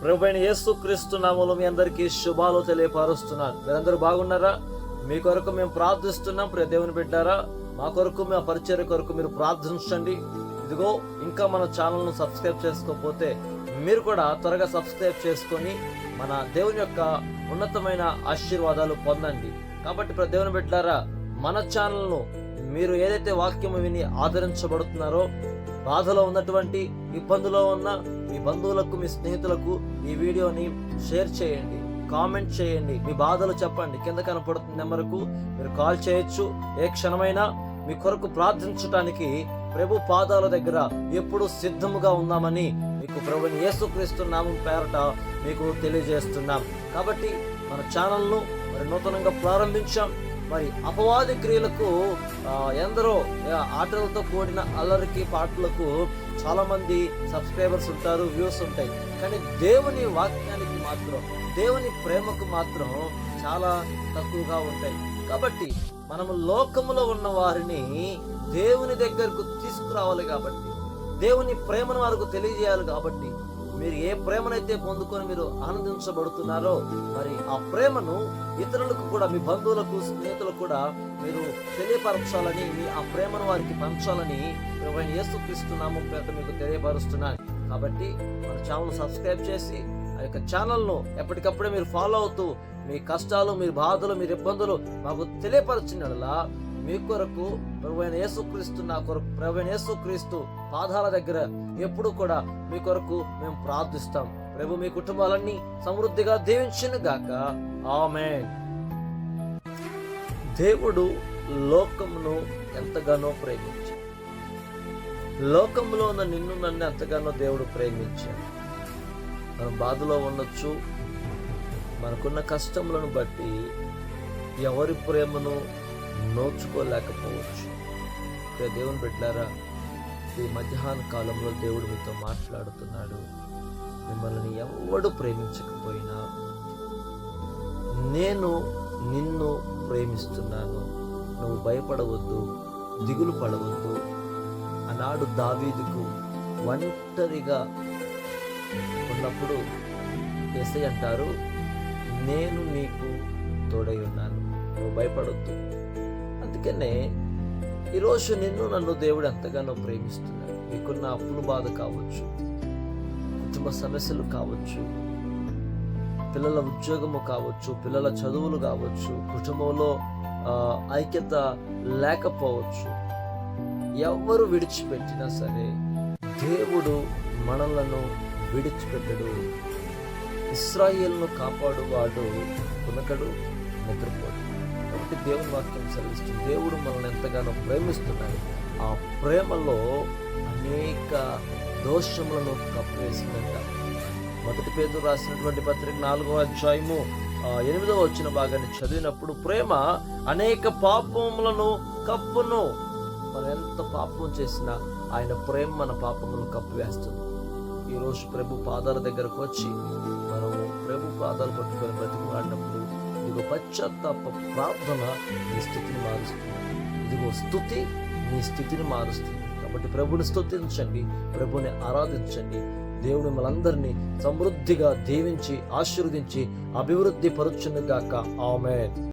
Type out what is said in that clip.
ప్రభువైన యేసు క్రీస్తు నామలు మీ అందరికీ శుభాలు తెలియపరుస్తున్నాను. మీరందరూ బాగున్నారా? మీ కొరకు మేము ప్రార్థిస్తున్నాం. ప్రియ దేవుని బిడ్డారా మా కొరకు మా పరిచయ కొరకు మీరు ప్రార్థించండి. ఇదిగో ఇంకా మన ఛానల్ను సబ్స్క్రైబ్ చేసుకోకపోతే మీరు కూడా త్వరగా సబ్స్క్రైబ్ చేసుకొని మన దేవుని యొక్క ఉన్నతమైన ఆశీర్వాదాలు పొందండి. కాబట్టి ప్రియ దేవుని బిడ్డారా మన ఛానల్ను మీరు ఏదైతే వాక్యము విని ఆదరించబడుతున్నారో బాధలో ఉన్నటువంటి ఇబ్బందులో ఉన్న మీ బంధువులకు మీ స్నేహితులకు ఈ వీడియోని షేర్ చేయండి. కామెంట్ చేయండి. మీ బాధలు చెప్పండి. కింద కనపడుతున్న నెంబర్కు మీరు కాల్ చేయొచ్చు. ఏ క్షణమైనా మీ కొరకు ప్రార్థించడానికి ప్రభు పాదాల దగ్గర ఎప్పుడు సిద్ధముగా ఉన్నామని మీకు ప్రభుని యేసుక్రీస్తు నామం పేరట మీకు తెలియజేస్తున్నాం. కాబట్టి మన ఛానల్ను మరి నూతనంగా ప్రారంభించాం. మరి అపవాది క్రియలకు ఎందరో ఆటలతో కూడిన అల్లరికి పాటలకు చాలా మంది సబ్స్క్రైబర్స్ ఉంటారు వ్యూస్ ఉంటాయి. కానీ దేవుని వాక్యానికి మాత్రం దేవుని ప్రేమకు మాత్రం చాలా తక్కువగా ఉంటాయి. కాబట్టి మనము లోకములో ఉన్న వారిని దేవుని దగ్గరకు తీసుకురావాలి కాబట్టి దేవుని ప్రేమను వారికి తెలియజేయాలి కాబట్టి మీరు ఏ ప్రేమనైతే పొందుకొని మీరు ఆనందించబడుతున్నారో మరి ఆ ప్రేమను ఇతరులకు కూడా మీ బంధువులకు స్నేహితులకు కూడా మీరు తెలియపరచాలని మీ ఆ ప్రేమను వారికి పంచాలని ప్రభువైన ఏసుక్రీస్తున్నాము పేరు మీకు తెలియపరుస్తున్నాను. కాబట్టి మన ఛానల్ సబ్స్క్రైబ్ చేసి ఆ యొక్క ఛానల్ను ఎప్పటికప్పుడే మీరు ఫాలో అవుతూ మీ కష్టాలు మీ బాధలు మీ ఇబ్బందులు మాకు తెలియపరచినలా మీ కొరకు ప్రభువైన యేసుక్రీస్తు నా కొరకు ప్రభువైన యేసుక్రీస్తు పాదాల దగ్గర ఎప్పుడు కూడా మీ కొరకు మేము ప్రార్థిస్తాం. ప్రభు మీ కుటుంబాలన్నీ సమృద్ధిగా దీవించిన గాక. ఆమె దేవుడు లోకమును ఎంతగానో ప్రేమించాడు. లోకంలో ఉన్న నిన్ను నన్ను ఎంతగానో దేవుడు ప్రేమించాడు. మనం బాధలో ఉండొచ్చు. మనకున్న కష్టములను బట్టి ఎవరి ప్రేమను నోచుకోలేకపోవచ్చు. ఇక దేవుని బిడ్డారా ఈ మధ్యాహ్న కాలంలో దేవుడు మీతో మాట్లాడుతున్నాడు. మిమ్మల్ని ఎవడు ప్రేమించకపోయినా నేను నిన్ను ప్రేమిస్తున్నాను. నువ్వు భయపడవద్దు దిగులు పడవద్దు. ఆనాడు దావీదుకు ఒంటరిగా ఉన్నప్పుడు ఎస్ఐ అంటారు నేను నీకు తోడై ఉన్నాను నువ్వు భయపడొద్దు. అందుకనే ఈరోజు నిన్ను నన్ను దేవుడు ఎంతగానో ప్రేమిస్తున్నాడు. మీకున్న అప్పుల బాధ కావచ్చు కుటుంబ సమస్యలు కావచ్చు పిల్లల ఉద్యోగము కావచ్చు పిల్లల చదువులు కావచ్చు కుటుంబంలో ఐక్యత లేకపోవచ్చు ఎవరు విడిచిపెట్టినా సరే దేవుడు మనలను విడిచిపెట్టడు. ఇస్రాయేల్ను కాపాడువాడు పునకడు నిద్రపోడు. కాబట్టి దేవుని వాక్యం సెలవిస్తుంది. దేవుడు మనల్ని ఎంతగానో ప్రేమిస్తున్నాడు. ఆ ప్రేమలో అనేక దోషములను కప్పివేసిందంట మొదటి పేరు రాసినటువంటి పత్రిక నాలుగో అధ్యాయము ఎనిమిదో వచ్చిన భాగాన్ని చదివినప్పుడు ప్రేమ అనేక పాపములను కప్పును. మనం ఎంత పాపం చేసినా ఆయన ప్రేమ మన పాపములను కప్పివేస్తుంది. ఈరోజు ప్రభు పాదాల దగ్గరకు వచ్చి మనం ప్రభు పాదాలు పట్టుకొని బ్రతికులాడినప్పుడు ఇదిగో పశ్చాత్తాప ప్రార్థన నీ స్థితిని మారుస్తుంది. ఇదిగో స్థుతి నీ స్థితిని మారుస్తుంది. కాబట్టి ప్రభుని స్థుతించండి ప్రభుని ఆరాధించండి. దేవుని మనందరినీ సమృద్ధిగా దీవించి ఆశీర్వదించి అభివృద్ధి పరుచునుగాక ఆమె